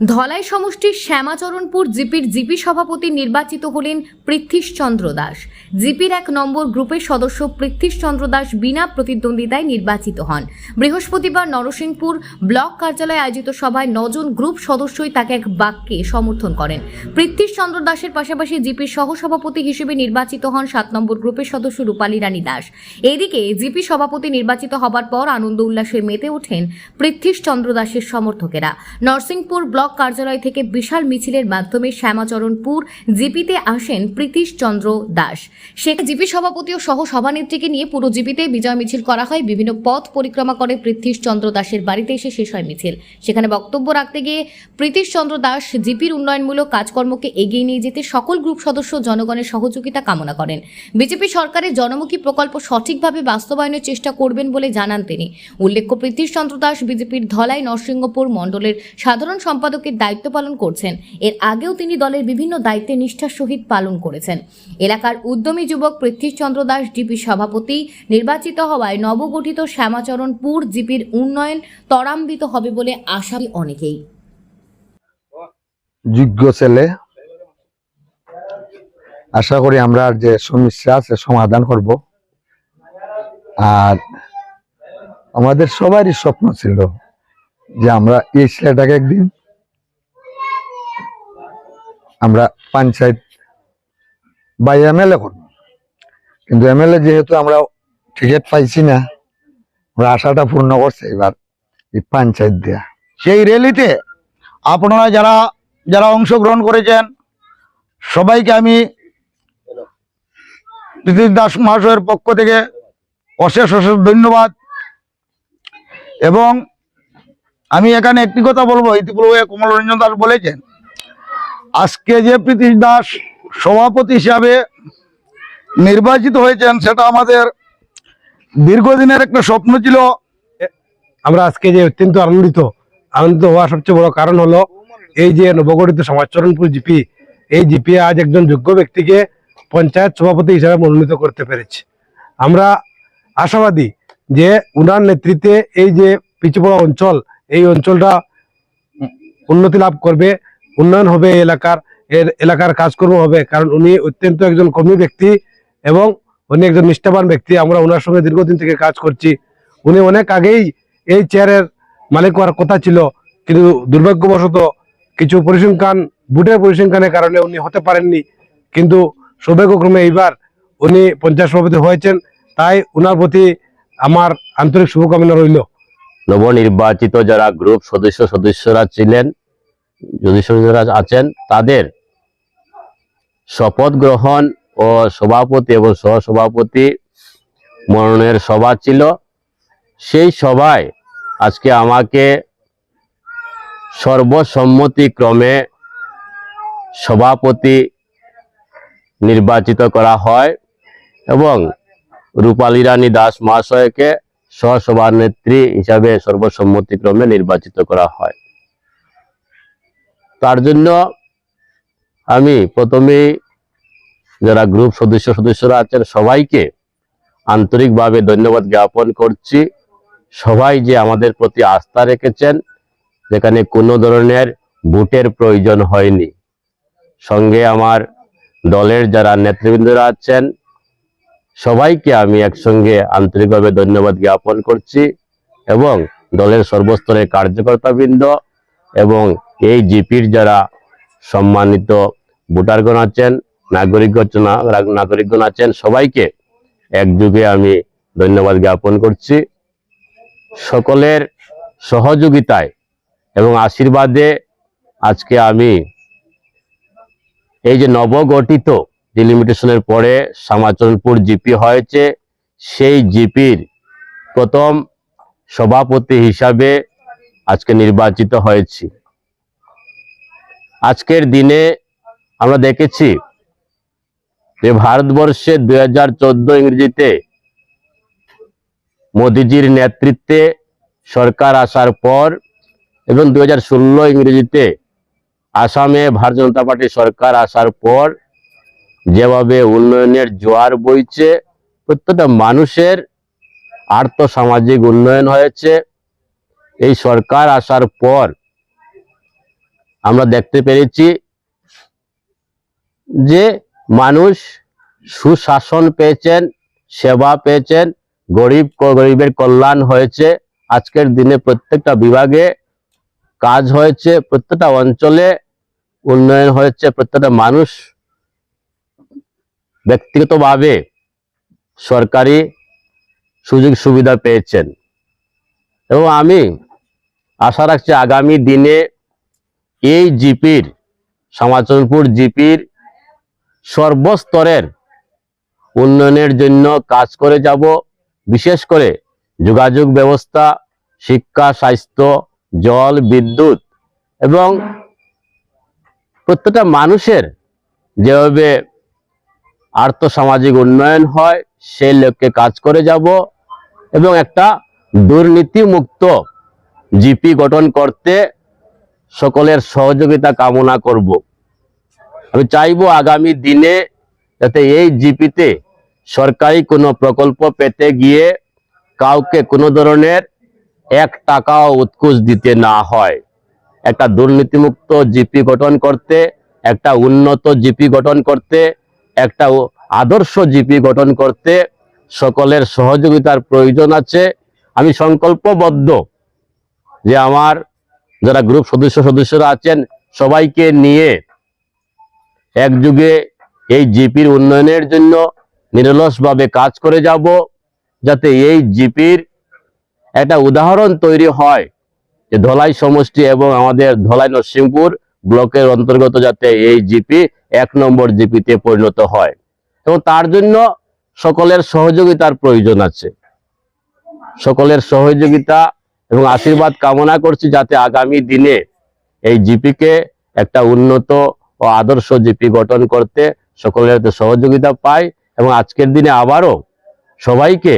ধলাই সমষ্টির শ্যামাচরণপুর জিপির জিপি সভাপতি নির্বাচিত হলেন পৃথ্বীশ চন্দ্র দাস। জিপির এক নম্বর গ্রুপের সদস্য পৃথ্বীশ চন্দ্র দাস বিনা প্রতিদ্বন্দ্বিতায় নির্বাচিত হন। বৃহস্পতিবার নরসিংপুর ব্লক কার্যালয়ে আয়োজিত সভায় নজন গ্রুপ সদস্যই তাকে এক বাক্যে সমর্থন করেন। পৃথ্বীশ চন্দ্র দাসের পাশাপাশি জিপির সহসভাপতি হিসেবে নির্বাচিত হন সাত নম্বর গ্রুপের সদস্য রূপালী রানী দাস। এদিকে জিপি সভাপতি নির্বাচিত হবার পর আনন্দ উল্লাসে মেতে ওঠেন পৃথ্বীশ চন্দ্র দাসের সমর্থকেরা। নরসিংপুর ব্লক কার্যালয় থেকে বিশাল মিছিলের মাধ্যমে শ্যামাচরণপুর জিপিতে আসেন প্রীতিশ চন্দ্র দাস। সেখানে জিপি সভাপতি ও সহ সভানেত্রীকে নিয়ে পুরো জিপিতে বিজয় মিছিল করা হয়। বিভিন্ন পথ পরিক্রমা করে পৃথ্বীশ চন্দ্র দাসের বাড়িতে এসে শেষ হয় মিছিল। সেখানে বক্তব্য রাখতে গিয়ে প্রীতিশ চন্দ্র দাস জিপির উন্নয়নমূলক কাজকর্মকে এগিয়ে নিয়ে যেতে সকল গ্রুপ সদস্য জনগণের সহযোগিতা কামনা করেন। বিজেপি সরকারের জনমুখী প্রকল্প সঠিকভাবে বাস্তবায়নের চেষ্টা করবেন বলে জানান তিনি। উল্লেখ্য পৃথ্বীশ চন্দ্র দাস বিজেপির ধলাই নরসিংহপুর মণ্ডলের সাধারণ সম্পাদকের দায়িত্ব পালন করছেন। এর আগেও তিনি দলের বিভিন্ন দায়িত্বে নিষ্ঠার সহিত পালন করেছেন। এলাকার উদ্যমী যুবক পৃথ্বীশ চন্দ্র দাস জিপি সভাপতি, নির্বাচিত হওয়ায় নবগঠিত শ্যামাচরণপুর জিপির উন্নয়ন ত্বরান্বিত হবে বলে আশা অনেকেই। যোগ্য ছেলে। আশা করি আমরা যে সমস্যা আছে সমাধান করব। আর আমাদের সবারই স্বপ্ন ছিল যে আমরা এই ছেলেটাকে একদিন আমরা পঞ্চায়েত বা এমএলএ করব। কিন্তু এমএলএ যেহেতু আমরা টিকিট পাইছি না, আমরা আশাটা পূর্ণ করছে এবার এই পঞ্চায়েত দেয়া। সেই র্যালিতে আপনারা যারা যারা অংশগ্রহণ করেছেন, সবাইকে আমি প্রীতিশ দাস মহাশয়ের পক্ষ থেকে অশেষ অশেষ ধন্যবাদ। এবং আমি এখানে একটি কথা বলব, ইতিপূর্বে কমল রঞ্জন দাস বলেছেন আজকে যে প্রীতিশ দাস সভাপতি হিসাবে নির্বাচিত হয়েছেন, সেটা আমাদের দীর্ঘদিনের একটা স্বপ্ন ছিল। আমরা আজকে যে অত্যন্ত আনন্দিত আনন্দিত হওয়ার সবচেয়ে বড় কারণ হলো এই যে নবগঠিত সমাজচরণপুর জিপি, এই জিপি আজ একজন যোগ্য ব্যক্তিকে পঞ্চায়েত সভাপতি হিসাবে মনোনীত করতে পেরেছে। আমরা আশাবাদী যে উনার নেতৃত্বে এই যে পিছুপড়া অঞ্চল, এই অঞ্চলটা উন্নতি লাভ করবে। উন্নয়ন হবে এলাকার, এর এলাকার কাজকর্ম হবে, কারণ উনি অত্যন্ত একজন কর্মী ব্যক্তি এবং উনি একজন নিষ্ঠাবান ব্যক্তি। আমরা ওনার সঙ্গে দীর্ঘদিন থেকে কাজ করছি। উনি অনেক আগেই এই চেয়ারের মালিক হওয়ার কথা ছিল, কিন্তু দুর্ভাগ্যবশত কিছু পরিসংখ্যান বুটের পরিসংখ্যানের কারণে উনি হতে পারেননি। কিন্তু সৌভাগ্যক্রমে এইবার উনি পঞ্চায়েত সভাপতি হয়েছেন, তাই উনার প্রতি আমার আন্তরিক শুভকামনা রইল। নবনির্বাচিত যারা গ্রুপ সদস্য, সদস্যরা ছিলেন সদস্যরা আছেন, তাদের শপথ গ্রহণ ও সভাপতি এবং সহসভাপতি মনোনয়নের সভা ছিল। সেই সভায় আজকে আমাকে সর্বসম্মতিক্রমে সভাপতি নির্বাচিত করা হয় এবং রূপালী রানী দাস মহাশয়কে সহসভানেত্রী হিসাবে সর্বসম্মতিক্রমে নির্বাচিত করা হয়। তার জন্য আমি প্রথমেই যারা গ্রুপ সদস্য, সদস্যরা আছেন সবাইকে আন্তরিকভাবে ধন্যবাদ জ্ঞাপন করছি। সবাই যে আমাদের প্রতি আস্থা রেখেছেন, যেখানে কোনো ধরনের ভোটের প্রয়োজন হয়নি। সঙ্গে আমার দলের যারা নেতৃবৃন্দরা আছেন, সবাইকে আমি একসঙ্গে আন্তরিকভাবে ধন্যবাদ জ্ঞাপন করছি এবং দলের সর্বস্তরের কার্যকর্তাবৃন্দ এবং এই জিপির যারা সম্মানিত ভোটারগণ আছেন নাগরিকগণ নাগরিকগণ আছেন, সবাইকে একযুগে আমি ধন্যবাদ জ্ঞাপন করছি। সকলের সহযোগিতায় এবং আশীর্বাদে আজকে আমি এই যে নবগঠিত ডিলিমিটেশনের পরে সামাচরণপুর জিপি হয়েছে, সেই জিপির প্রথম সভাপতি হিসাবে আজকে নির্বাচিত হয়েছি। আজকের দিনে আমরা দেখেছি যে ভারতবর্ষে দুই হাজার চোদ্দ ইংরেজিতে মোদিজির নেতৃত্বে সরকার আসার পর এবং দুই হাজার ষোলো ইংরেজিতে আসামে ভারতীয় জনতা পার্টি সরকার আসার পর যেভাবে উন্নয়নের জোয়ার বইছে, প্রত্যেকটা মানুষের আর্থ সামাজিক উন্নয়ন হয়েছে। এই সরকার আসার পর আমরা দেখতে পেরেছি যে মানুষ সুশাসন পেয়েছেন, সেবা পেয়েছেন, গরিব গরিবের কল্যাণ হয়েছে। আজকের দিনে প্রত্যেকটা বিভাগে কাজ হয়েছে, প্রত্যেকটা অঞ্চলে উন্নয়ন হয়েছে, প্রত্যেকটা মানুষ ব্যক্তিগতভাবে সরকারি সুযোগ সুবিধা পেয়েছেন। এবং আমি আশা রাখছি আগামী দিনে এই জিপির সমাচরপুর জিপির সর্বস্তরের উন্নয়নের জন্য কাজ করে যাব। বিশেষ করে যোগাযোগ ব্যবস্থা, শিক্ষা, স্বাস্থ্য, জল, বিদ্যুৎ এবং প্রত্যেকটা মানুষের যেভাবে আর্থসামাজিক উন্নয়ন হয়, সেই লক্ষ্যে কাজ করে যাব এবং একটা দুর্নীতি মুক্ত জিপি গঠন করতে সকলের সহযোগিতা কামনা করব। আমি চাইব আগামী দিনে যাতে এই জিপিতে সরকারি কোনো প্রকল্প পেতে গিয়ে কাউকে কোনো ধরনের এক টাকাও উৎকুচ দিতে না হয়। একটা দুর্নীতিমুক্ত জিপি গঠন করতে, একটা উন্নত জিপি গঠন করতে, একটা আদর্শ জিপি গঠন করতে সকলের সহযোগিতার প্রয়োজন আছে। আমি সংকল্পবদ্ধ যে আমার যারা গ্রুপ সদস্য সদস্যরা আছেন, সবাইকে নিয়ে একযুগে এই জিপির উন্নয়নের জন্য নিরলসভাবে কাজ করে যাব, যাতে এই জিপির একটা উদাহরণ তৈরি হয় যে ধলাই সমষ্টি এবং আমাদের ধলাই নরসিংপুর ব্লকের অন্তর্গত যাতে এই জিপি এক নম্বর জিপিতে পরিণত হয়। এবং তার জন্য সকলের সহযোগিতার প্রয়োজন আছে। সকলের সহযোগিতা এবং আশীর্বাদ কামনা করছি যাতে আগামী দিনে এই জিপিকে একটা উন্নত ও আদর্শ জিপি গঠন করতে সকলের যাতে সহযোগিতা পায় এবং আজকের দিনে আবারও সবাইকে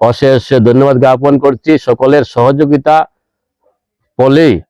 অশেষ ধন্যবাদ জ্ঞাপন করছি। সকলের সহযোগিতা ফলেই